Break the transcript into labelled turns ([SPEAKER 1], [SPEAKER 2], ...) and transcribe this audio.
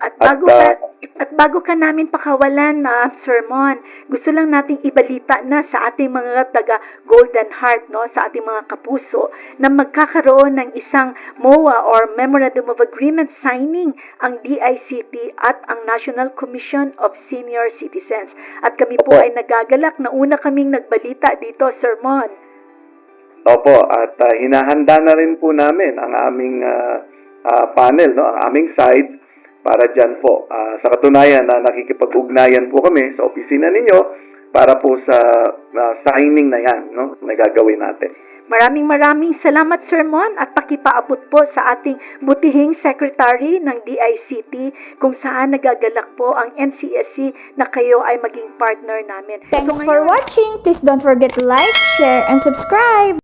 [SPEAKER 1] At
[SPEAKER 2] At,
[SPEAKER 1] bago
[SPEAKER 2] ah,
[SPEAKER 1] ka, at bago ka namin pakawalan na sermon, gusto lang nating ibalita na sa ating mga taga Golden Heart, no, sa ating mga kapuso, na magkakaroon ng isang MOA or Memorandum of Agreement signing ang DICT at ang National Commission of Senior Citizens. At kami po ay nagagalak na una kaming nagbalita dito, sermon.
[SPEAKER 2] Opo, at ah, hinahanda na rin po namin ang aming ah, ah, panel, no, ang aming side para dyan po. Ah, sa katunayan na nakikipag-ugnayan po kami sa opisina ninyo para po sa ah, signing na yan, no, na gagawin natin.
[SPEAKER 1] Maraming maraming salamat, Sermon, at pakipaabot po sa ating butihing secretary ng DICT kung saan nagagalak po ang NCSC na kayo ay maging partner namin.
[SPEAKER 3] Thanks
[SPEAKER 1] So
[SPEAKER 3] for
[SPEAKER 1] ngayon-
[SPEAKER 3] watching! Please don't forget to like, share, and subscribe!